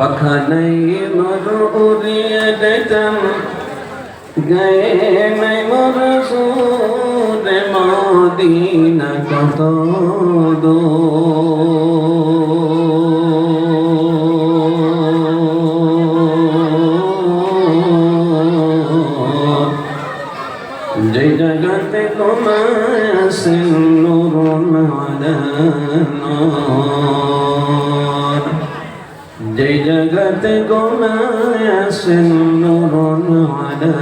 পাখানাই মর উড়িয়ে দিতাম গায়ে নাই মর সুরে মদিনা কত দূর। যে যে জগতে কমাসেন নুরুন আলা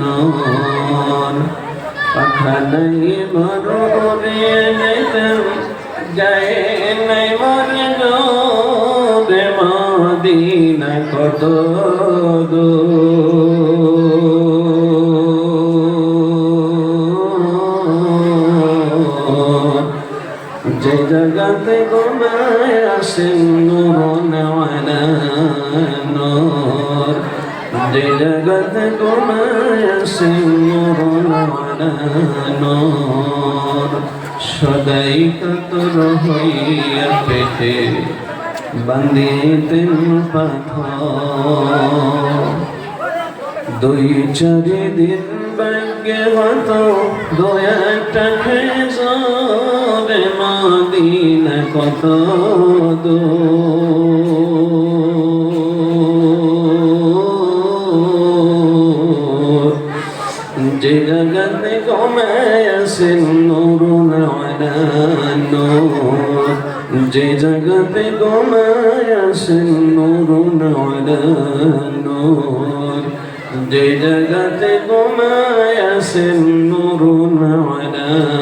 নূর পাখানাই মরুরে যেতাম যায় নাই মর রে মদিনা কত দূর। যে জগতে গোমায় আসেন যে জগতে গোমায় আসেন নূর সদাই কাতর হইয়া পেটে বান্দিতেন পাথর দুই চারি দিন ব্যাগে হত দু একটা খেজরে মদিনা কত দূর। জগতে কমায় আসেন নুরুন নূর যে জগতে কমায় আসেন নুরুন নূর, যে জগতে কমায় আসেন নুরুন নূর।